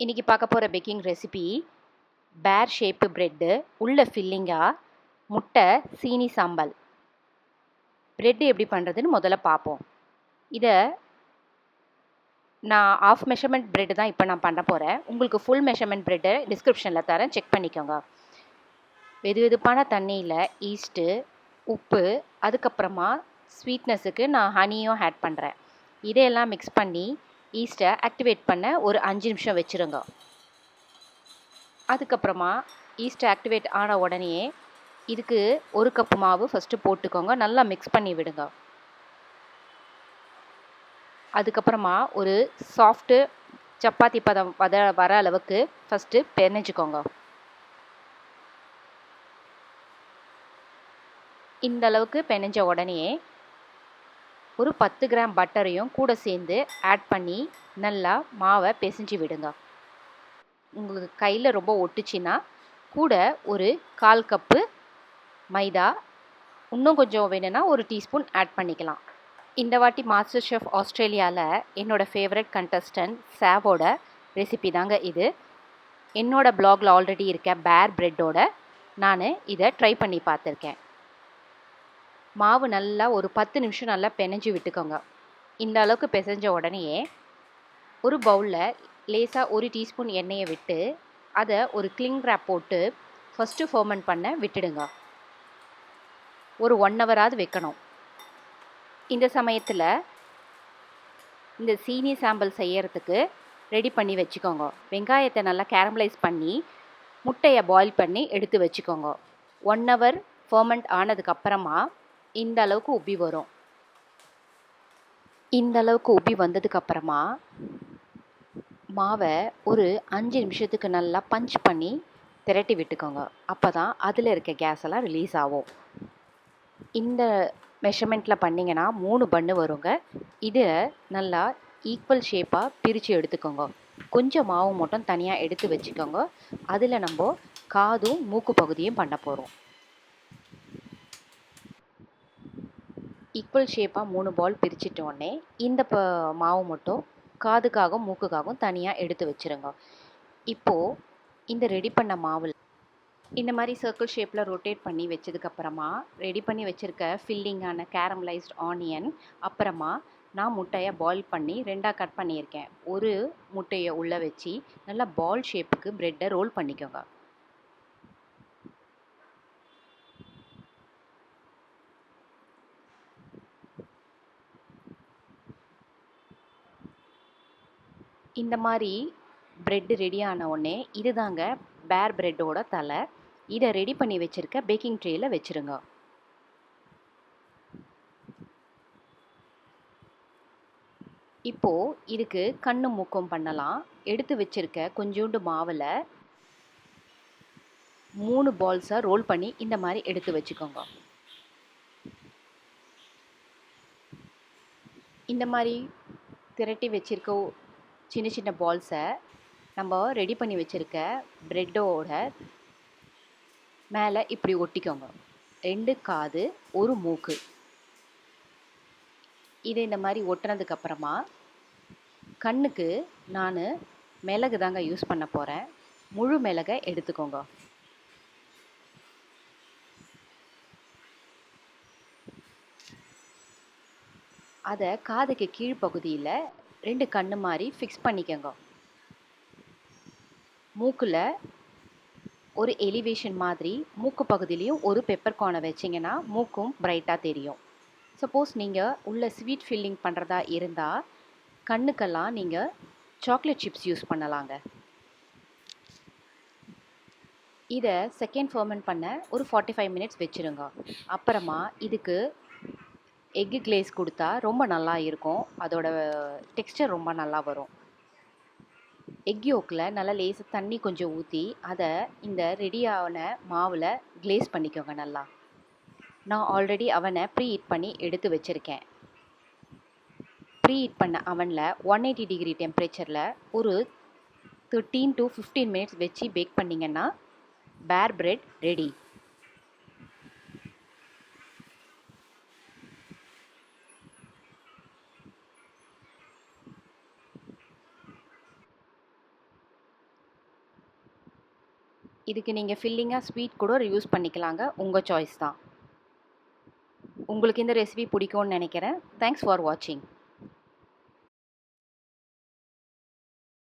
இன்றைக்கி பார்க்க போகிற baking recipe pear shape bread உள்ள ஃபில்லிங்காக முட்டை சீனி சாம்பல் ப்ரெட்டு எப்படி பண்ணுறதுன்னு முதல்ல பார்ப்போம். இதை நான் ஆஃப் மெஷர்மெண்ட் ப்ரெட்டு தான் இப்போ நான் பண்ண போகிறேன் உங்களுக்கு ஃபுல் மெஷர்மெண்ட் ப்ரெட்டு டிஸ்கிரிப்ஷனில் தரேன். செக் பண்ணிக்கோங்க. வெது வெதுப்பான தண்ணியில் ஈஸ்ட்டு உப்பு அதுக்கப்புறமா ஸ்வீட்னஸுக்கு நான் ஹனியும் ஆட் பண்ணுறேன் இதையெல்லாம் மிக்ஸ் பண்ணி ஈஸ்ட்டை ஆக்டிவேட் பண்ண ஒரு அஞ்சு நிமிஷம் வச்சுருங்க. அதுக்கப்புறமா ஈஸ்ட் ஆக்டிவேட் ஆன உடனே இதுக்கு ஒரு கப்பு மாவு ஃபஸ்ட்டு போட்டுக்கோங்க. நல்லா மிக்ஸ் பண்ணி விடுங்க. அதுக்கப்புறமா ஒரு சாஃப்ட்டு சப்பாத்தி பதம் வத வர அளவுக்கு ஃபஸ்ட்டு பெனஞ்சுக்கோங்க இந்த அளவுக்கு பெனஞ்ச உடனே ஒரு பத்து கிராம் பட்டரையும் கூட சேர்ந்து ஆட் பண்ணி நல்லா மாவை பிசைஞ்சு விடுங்க. உங்களுக்கு கையில் ரொம்ப ஒட்டுச்சின்னா கூட ஒரு கால் கப்பு மைதா இன்னும் கொஞ்சம் வேணும்னா ஒரு டீஸ்பூன் ஆட் பண்ணிக்கலாம். இந்த வாட்டி மாஸ்டர் ஷெஃப் ஆஸ்திரேலியாவில் என்னோடய ஃபேவரட் கண்டஸ்டன்ட் சாவோட ரெசிபி தாங்க இது. என்னோடய பிளாகில் ஆல்ரெடி இருக்க பேர் ப்ரெட்டோட நான் இதை ட்ரை பண்ணி பார்த்துருக்கேன். மாவு நல்லா ஒரு பத்து நிமிஷம் நல்லா பெனஞ்சு விட்டுக்கோங்க. இந்த அளவுக்கு பிசைஞ்ச உடனேயே ஒரு பவுலில் லேசாக ஒரு டீஸ்பூன் எண்ணெயை விட்டு அதை ஒரு கிளிங் ரேப் போட்டு ஃபஸ்ட்டு ஃபர்மெண்ட் பண்ண விட்டுடுங்க. ஒரு ஒன் ஹவராவது வைக்கணும். இந்த சமயத்தில் இந்த சீனி சாம்பல் செய்யறதுக்கு ரெடி பண்ணி வச்சுக்கோங்க. வெங்காயத்தை நல்லா கேரமலைஸ் பண்ணி முட்டையை பாயில் பண்ணி எடுத்து வச்சுக்கோங்க. ஒன் ஹவர் ஃபர்மெண்ட் ஆனதுக்கப்புறமா இந்த அளவுக்கு உப்பி வரும். இந்த அளவுக்கு உப்பி வந்ததுக்கப்புறமா மாவை ஒரு அஞ்சு நிமிஷத்துக்கு நல்லா பஞ்ச் பண்ணி திரட்டி விட்டுக்கோங்க. அப்போ தான் அதில் இருக்க கேஸ் எல்லாம் ரிலீஸ் ஆகும். இந்த மெஷர்மெண்ட்டில் பண்ணிங்கன்னா மூணு பண்ணு வருங்க. இதை நல்லா ஈக்குவல் ஷேப்பாக பிரித்து எடுத்துக்கோங்க. கொஞ்சம் மாவு மட்டும் தனியாக எடுத்து வச்சுக்கோங்க. அதில் நம்ம காதும் மூக்கு பகுதியும் பண்ண போகிறோம் ஈக்குவல் ஷேப்பாக மூணு பால் பிரிச்சிட்டோடனே இந்த ப மாவு மட்டும் காதுக்காகவும் மூக்குக்காகவும் தனியாக எடுத்து வச்சுருங்க. இப்போது இந்த ரெடி பண்ண மாவில் இந்த மாதிரி சர்க்கிள் ஷேப்பில் ரொட்டேட் பண்ணி வச்சதுக்கப்புறமா ரெடி பண்ணி வச்சுருக்க ஃபில்லிங்கான கேரமலைஸ்ட் ஆனியன் அப்புறமா நான் முட்டையை பாயில் பண்ணி ரெண்டாக கட் பண்ணியிருக்கேன். ஒரு முட்டையை உள்ளே வச்சு நல்லா பால் ஷேப்புக்கு ப்ரெட்டை ரோல் பண்ணிக்கோங்க. இந்த மாதிரி ப்ரெட்டு ரெடி ஆன உடனே இதுதாங்க பேர் ப்ரெட்டோட தலை. இதை ரெடி பண்ணி வச்சுருக்க பேக்கிங் ட்ரேயில் வச்சுருங்க. இப்போது இதுக்கு கண்ணு மூக்கம் பண்ணலாம். எடுத்து வச்சுருக்க கொஞ்சோண்டு மாவில் மூணு பால்ஸை ரோல் பண்ணி இந்த மாதிரி எடுத்து வச்சுக்கோங்க. இந்த மாதிரி திரட்டி வச்சுருக்க சின்ன சின்ன பால்ஸை நம்ம ரெடி பண்ணி வச்சுருக்க ப்ரெட்டோட மேலே இப்படி ஒட்டிக்கோங்க. ரெண்டு காது ஒரு மூக்கு. இதை இந்த மாதிரி ஒட்டுனதுக்கப்புறமா கண்ணுக்கு நான் மிளகு தாங்க யூஸ் பண்ண போகிறேன் முழு மிளகை எடுத்துக்கோங்க. அதை காதுக்கு கீழ்ப்பகுதியில் ரெண்டு கண்ணு மாதிரி ஃபிக்ஸ் பண்ணிக்கோங்க. மூக்கில் ஒரு எலிவேஷன் மாதிரி மூக்கு பகுதியிலையும் ஒரு பெப்பர் கார்னை வச்சிங்கன்னா மூக்கும் பிரைட்டாக தெரியும். சப்போஸ் நீங்கள் உள்ள ஸ்வீட் ஃபில்லிங் பண்ணுறதா இருந்தால் கண்ணுக்கெல்லாம் நீங்கள் சாக்லேட் சிப்ஸ் யூஸ் பண்ணலாங்க. இதை செகண்ட் ஃபர்மெண்ட் பண்ண ஒரு ஃபார்ட்டி ஃபைவ் மினிட்ஸ் வச்சுருங்க. அப்புறமா இதுக்கு எக்கு கிளேஸ் கொடுத்தா ரொம்ப நல்லா இருக்கும். அதோட டெக்ஸ்டர் ரொம்ப நல்லா வரும். எக் யோக்கில் நல்லா லேசாக தண்ணி கொஞ்சம் ஊற்றி அதை இந்த ரெடியான மாவில் கிளேஸ் பண்ணிக்கோங்க நல்லா. நான் ஆல்ரெடி அவனை ப்ரீ ஹீட் பண்ணி எடுத்து வச்சுருக்கேன். ப்ரீ ஹீட் பண்ண அவனில் ஒன் எயிட்டி டிகிரி டெம்பரேச்சரில் ஒரு தேர்ட்டீன் டு ஃபிஃப்டீன் மினிட்ஸ் வச்சு பேக் பண்ணிங்கன்னா பேர் பிரெட் ரெடி இதுக்கு நீங்கள் ஃபில்லிங்காக ஸ்வீட் கூட யூஸ் பண்ணிக்கலாங்க. உங்கள் சாய்ஸ் தான். உங்களுக்கு இந்த ரெசிபி பிடிக்கும்னு நினைக்கிறேன். தேங்க்ஸ் ஃபார் வாட்சிங்